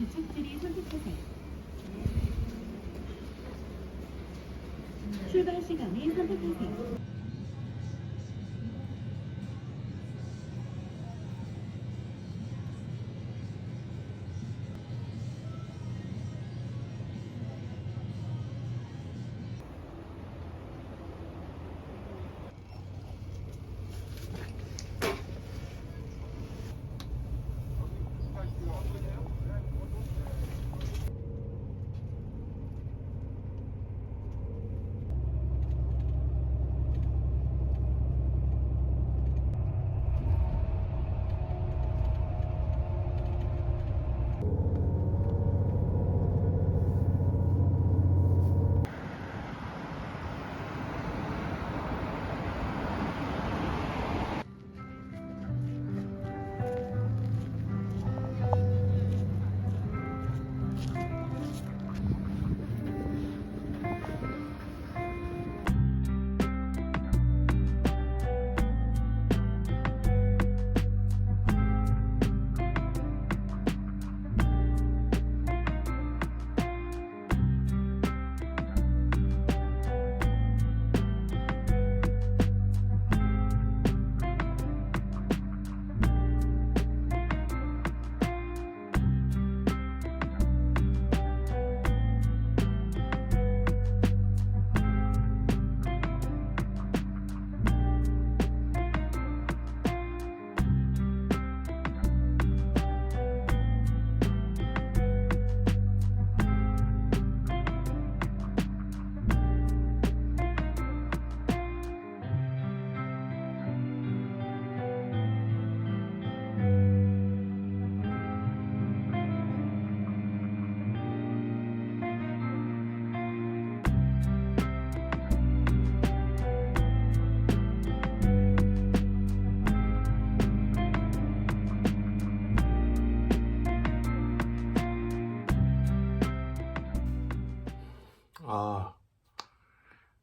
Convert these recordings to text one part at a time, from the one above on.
좌측길이 선택하세요. 출발 시간을 선택하세요.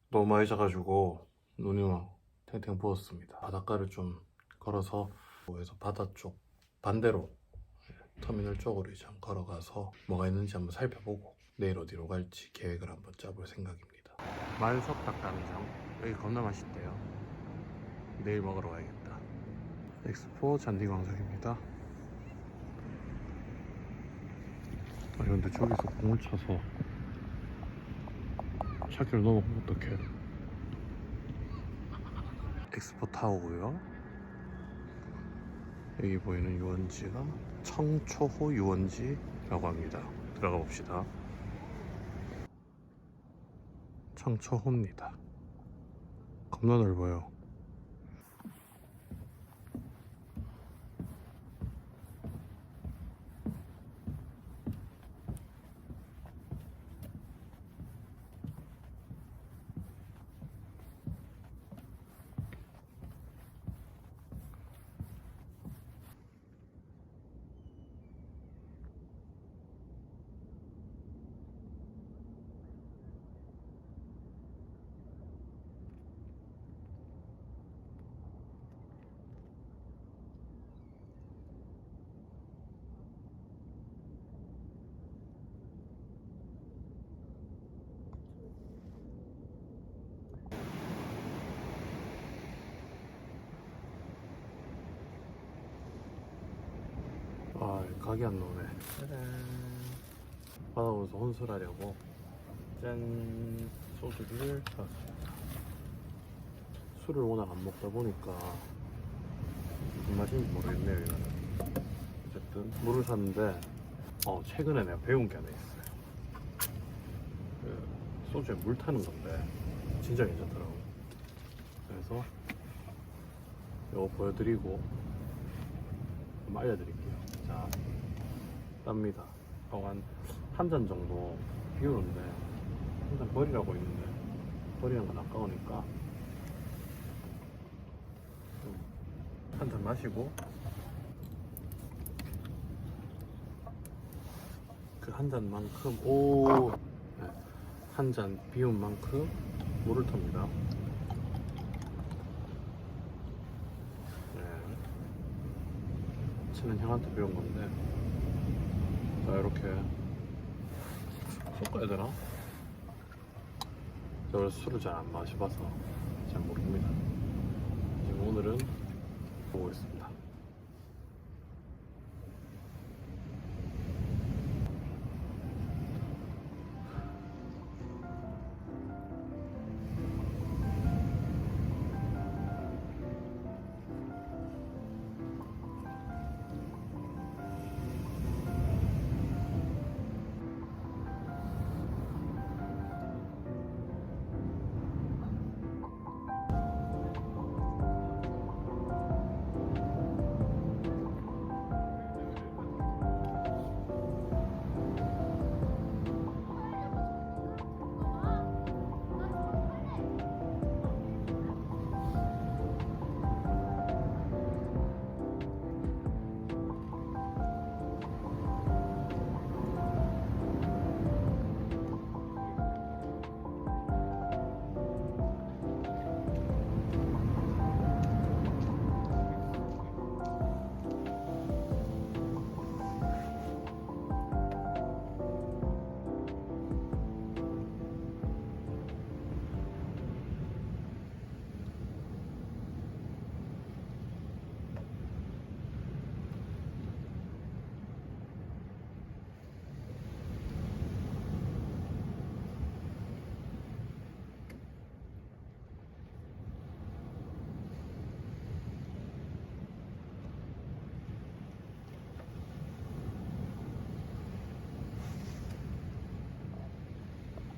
너무 많이 자가지고 눈이 탱탱 부었습니다. 바닷가를 좀 걸어서 그래서 바다 쪽 반대로 터미널 쪽으로 이제 걸어가서 뭐가 있는지 한번 살펴보고 내일 어디로 갈지 계획을 한번 짜볼 생각입니다. 만석 닭가미장 여기 겁나 맛있대요. 내일 먹으러 가야겠다. 엑스포 잔디광석입니다. 아 근데 저기서 공을 차서 차키를 넘어가면 어떡해. 엑스포 타워고요. 여기 보이는 유원지가 청초호 유원지라고 합니다. 들어가 봅시다. 청초호입니다. 겁나 넓어요 아 각이 안 나오네. 짜잔. 바다오면서 혼술하려고. 짠. 소주를 사왔습니다. 술을 워낙 안 먹다 보니까 무슨 맛인지 모르겠네요 이거는. 어쨌든 물을 샀는데 어 최근에 내가 배운 게 하나 있어요. 그 소주에 물 타는 건데 진짜 괜찮더라고 그래서 이거 보여드리고 좀 알려드릴게요. 자, 답니다. 한한 잔 정도 비우는데 한 잔 버리라고 있는데 버리는 건 아까우니까 한 잔 마시고 그 한 잔만큼 오 한 잔 비운 만큼 물을 탑니다. 네. 치는 형한테 배운 건데 자 이렇게 섞어야 되나? 저는 술을 잘 안 마셔봐서 잘 모릅니다. 지금 오늘은 보고 있습니다.